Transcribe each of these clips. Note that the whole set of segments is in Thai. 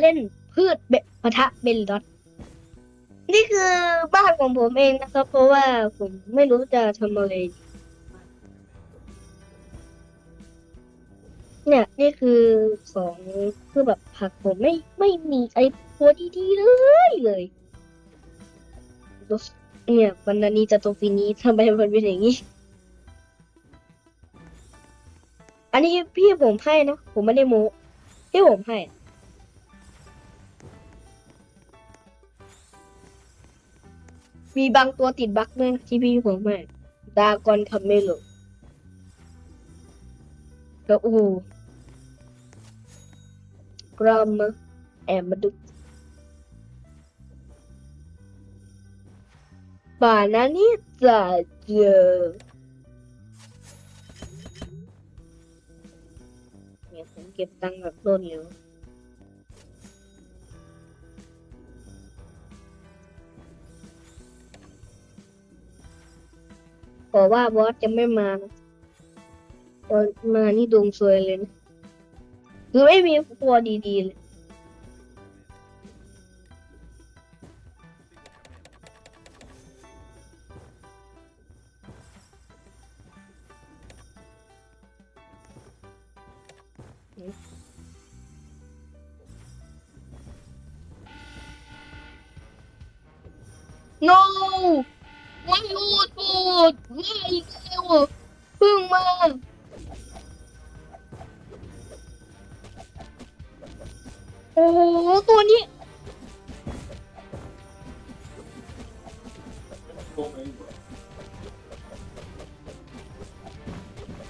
เล่นพืชเบปะทะเบลดอทนี่คือบ้านของผมเองนะครับ เพราะว่าผมไม่รู้จะทำอะไร เนี่ย นี่คือของคือแบบผักผมไม่ไม่มีไอ้ตัวดีๆเลยเลยเนี่ยวันนี้จะตัวฟีนี้ทำไมมันเป็นอย่างนี้ อันนี้พี่ผมให้นะ ผมไม่ได้โม้พี่ผมให้ มีบางตัวติดบั๊กด้วยนะที่พี่ผมให้ดากอนคาเมโลล้วโอ้กรามแอบมาดูป่านั้นนี่จะเจอเนี่ยผมเก็บตังค์แบบรวดเร็ว อกว่าบอสจะไม่มานะตอนมานี่ดวงซวยเลยนะคือไม่มีตัวดีๆเลย no ไม่อูด ปูดไม่เร็วเพึ่งมาโอ้โหตัวนี้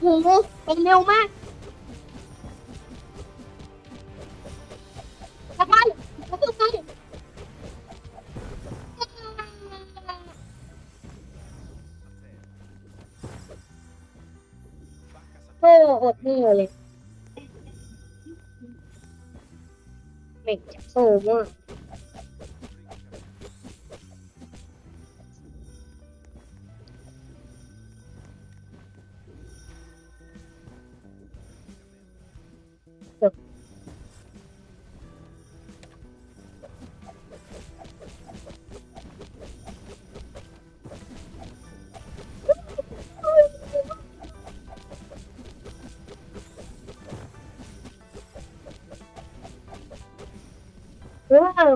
โอ้โหเป็นเร็วมาก เห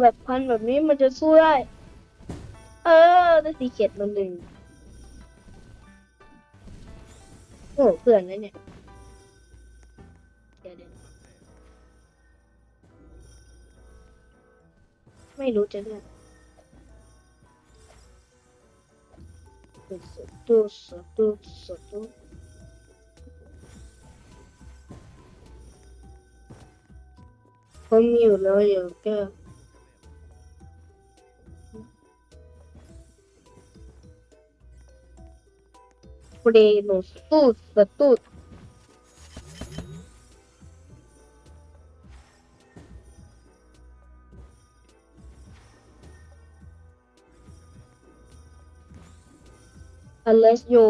แบบพันแบบนี้มันจะสู้ได้ เออได้สีเขียดมาหนึ่งโอ้เพื่อนนะเนี่ยเดี๋ยวเดี๋ยวไม่รู้จะเลือกสตูสตูสตูผมอยู่แล้วอยู่แก้ว Preno, tussa, tu. Unless you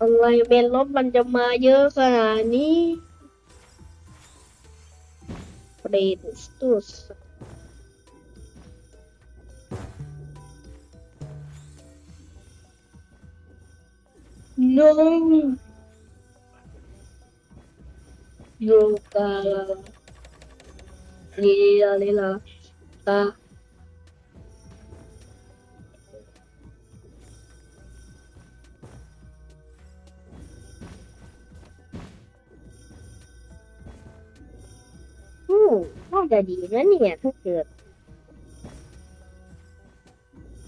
อะไรเป็นรถมันจะมาเยอะขนาดนี้ sofridos dos não. Jogar. Lila lila tá. น่าจะดีนะเนี่ยถ้าเกิด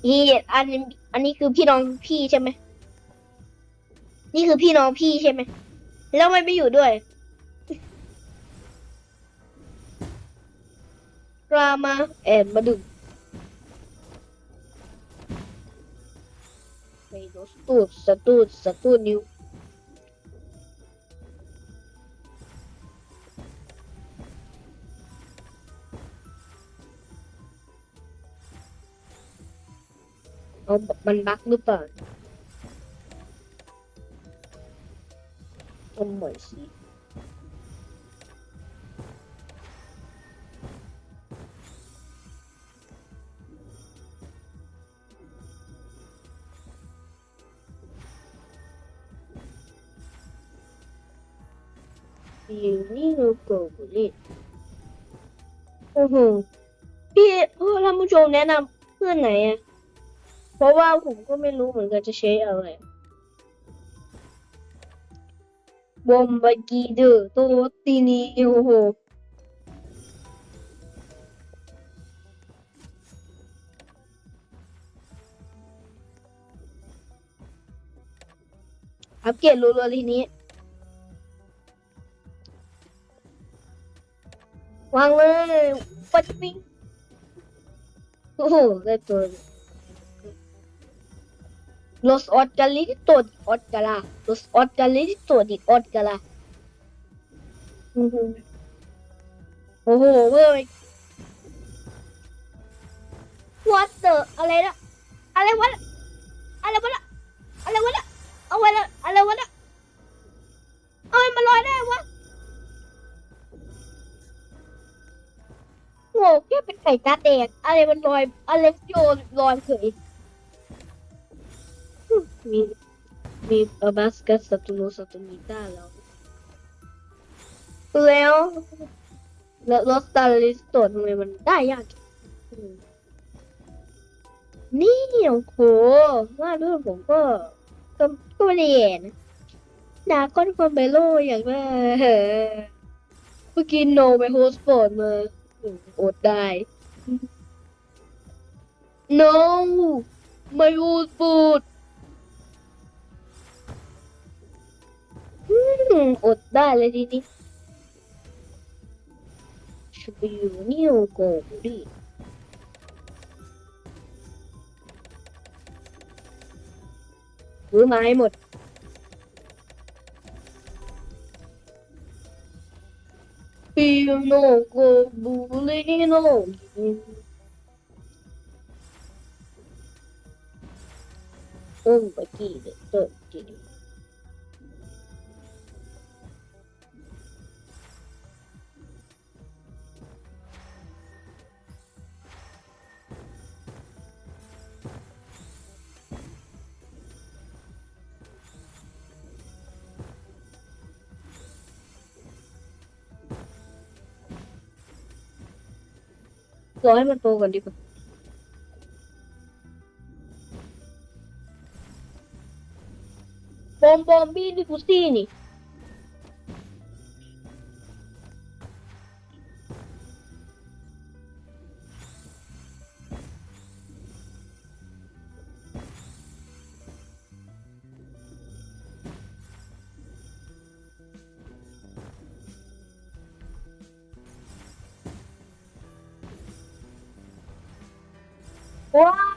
อีอันนี้อันนี้คือพี่น้องพี่ใช่ไหม นี่คือพี่น้องพี่ใช่ไหม แล้วมันไม่อยู่ด้วยรามาแอนมาดึงไปโดสตูดสตูดสตูดนิว เอามันบั๊กหรือเปล่าต้องเหมือนสิอยู่นี่เราโกบุรีโอ้โหพี่เพื่อนผู้ชมแนะนำเพื่อนไหนอะ เพราะว่าผมก็ไม่รู้เหมือนกันจะใช้อะไรบอมบากีเดอร์โตตินีโอ้โหอัปเกรดรัวๆทีนี้ วางเลยปัดปิ้งโอ้โหได้ตัว Los Orgalitos de Orgala. Los Orgalitos de Orgala. อือหือโอ้โหเว้ย What the อะไรนะอะไรวะน่ะอะไรวะน่ะอะไรวะน่ะเอาไว้ละอะไรวะน่ะเอามันมาลอยได้วะโง่แค่เป็นไก่ตาแตกอะไรมันลอยอะไรโยนลอยเฉย มีมีอาบัสกัสสัตุโนสัตุมิต้าแล้วแล้วแล้วลอสตาลิสโตทำไมมันได้ยากอืมนี่โอ้โหว่าด้วยผมก็ ก็ก็ไม่ได้แย่นะดาก้อนคอมเบโลอย่างนั้นเมื่อกี้โนไปโฮสปอร์ตมาอืมอดได้ no ไม่โอร์ตอืมดได้เลยทีนี้ชิบอยู่นี่โอโกดิซื้อมาให้หมดปิวโนโกบูลีโนโอ้ปะกี้เด็กเติร์ดจี รอให้มันโตก่อนดีกว่าบอมบอมบี้ดิฟุซี่นี่ว้าวา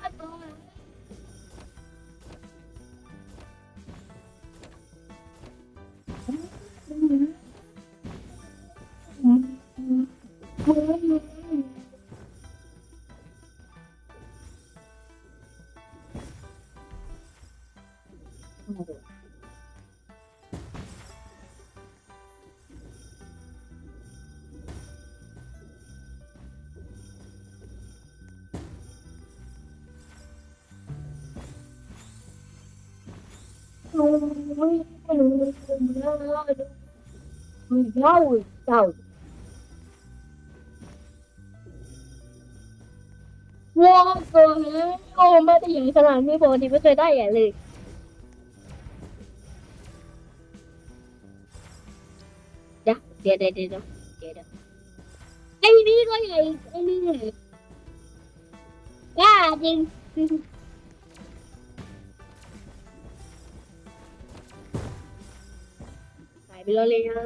ดนี้ปกติไม่เคยได้ใหญ่เลยเดี๋ยวเดี๋ยวเดี๋ยวเดี๋ยวเดี๋ยวเดี๋ยวไอ้นี่ก็ใหญ่ไอ้นี่ใหญ่กล้าจริง ไปแล้วเลยนะ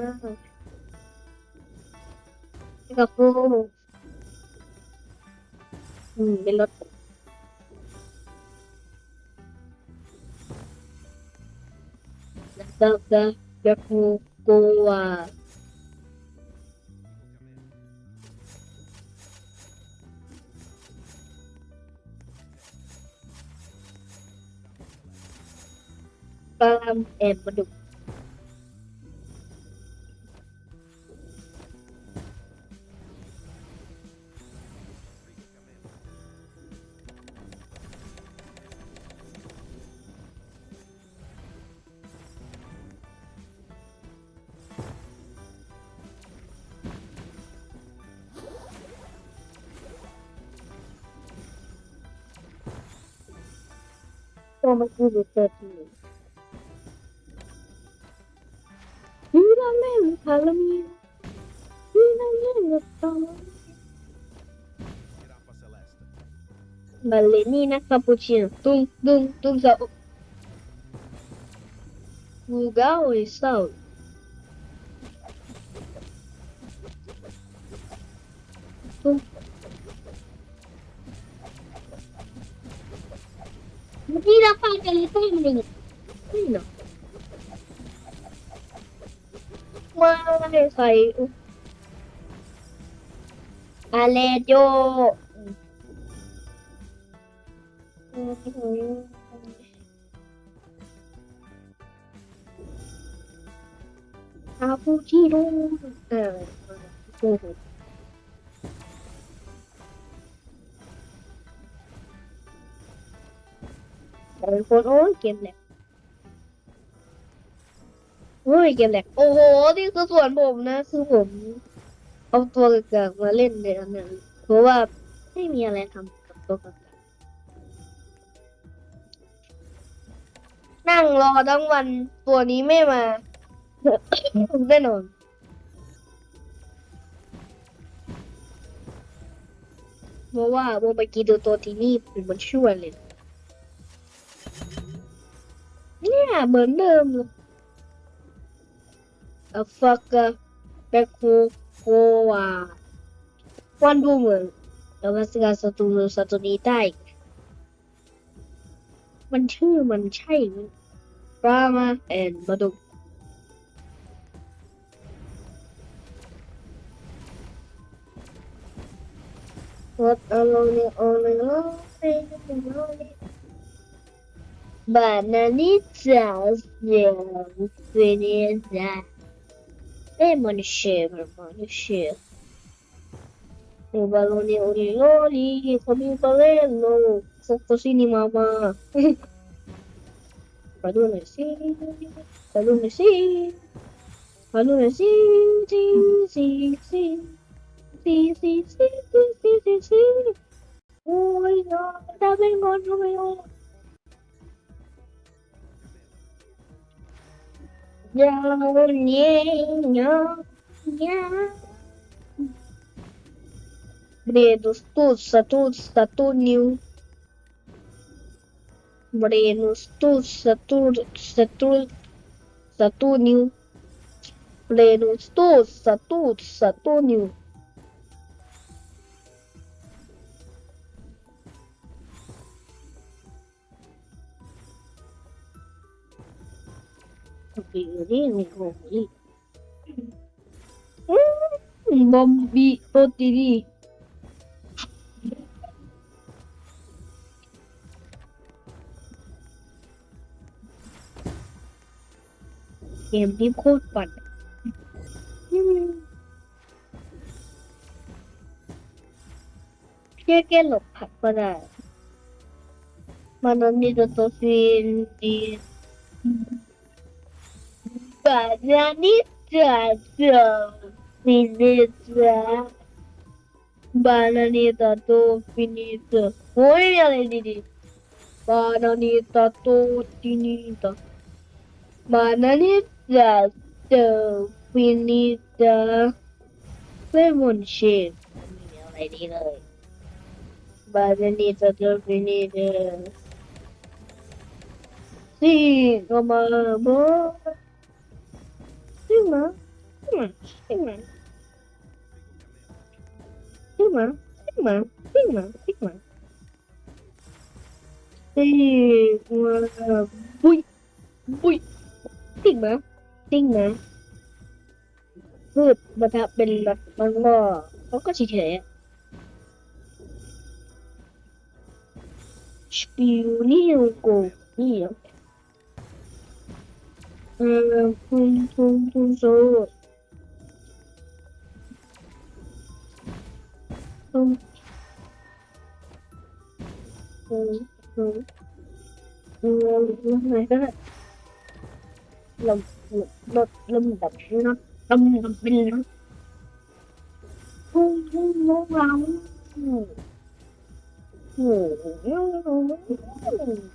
ไปกับกูอืมเป็นรถดับดับดับกูกูว่าปลาลำแอนปลาดุ นแม่งกับตอง Giraffa celeste. Ballerina cappuccino. Tum, tum, tum, sa. Lugar e sal. Hindi na pa ganito yung ring. Sino? Mga sa'yo. Alejo. คาปูชิโน่เออโอ้โหแเป็นคนโอ้ยเกมแหลกโอ้ยเกมแหลกโอ้โหนี่คือส่วนผมนะ คือผม เอาตัวกากมาเล่นในอันนั้นเพราะว่าไม่มีอะไรทำกับตัวกากนั่งรอทั้งวันตัวนี้ไม่มาแน่นอนเพราะว่าโมไปกีดูตัวที่นี่มันช่วยเลย เนี่ยเหมือนเดิมเลยอะฟักกะเปโคโควาวันดูเหมือนแล้วก็สกาสตูสตูนี้ได้ มันชื่อมันใช่รามาแอนมาดู What alone only lonely lonely only banalizasyon denizler. Permaneceu, permaneceu. O balone oli oli, comi baleno, cocosini mamá. Balone sim, balone sim, balone sim, sim, sim, sim. Sì, sì, sì, sì, sì, sì, sì. Ui, no, da vengo, no, vengo. No, no, no. Brenos, todos, todos, Saturnio. Brenos, todos, Saturno, Saturno, Saturnio. Brenos, todos, todos, Saturnio. Bambini, bambini. Mm, Bombi, potiri. เกมนี้โคตรปั่นอืมเพียแค่หลบผักก็ได้มันมีตัวฟินดี Bananita finita. Bananita to finita. Muy bien, Didi. Bananita to finita. Bananita to finita. Lemon shake. ไม่มีอะไรดีเลย Bananita to finita. Sí, como amor. Sigma, Sigma, Sigma, Sigma, Sigma, Sigma, Sigma. Sigma, bui, bui, Sigma, Sigma. พืชมันทำเป็นแบบมันก็เขาก็เฉยๆสปิวนี่โกนี่ เออทุ่มทุ่มทุ่มสู้ทุ่มทุ่มทุ่มเออ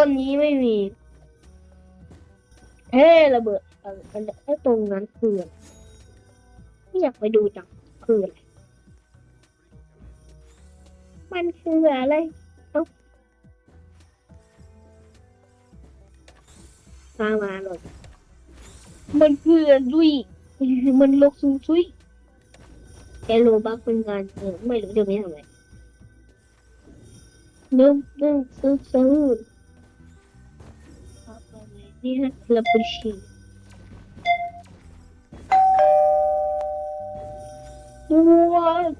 ต้นนี้ไม่มีเฮ้ระเบิดอันอันไอ้ตรงนั้นคือไม่อยากไปดูจังคืออะไรมันคืออะไรเอ้าตามมาเลยมันคือลุยมันลกซุงซุยแกโลบักเป็นงานเออไม่รู้จะไม่ทำอะไรนุ่มนุ่มซื้อซื้อ Niye appreciate? What?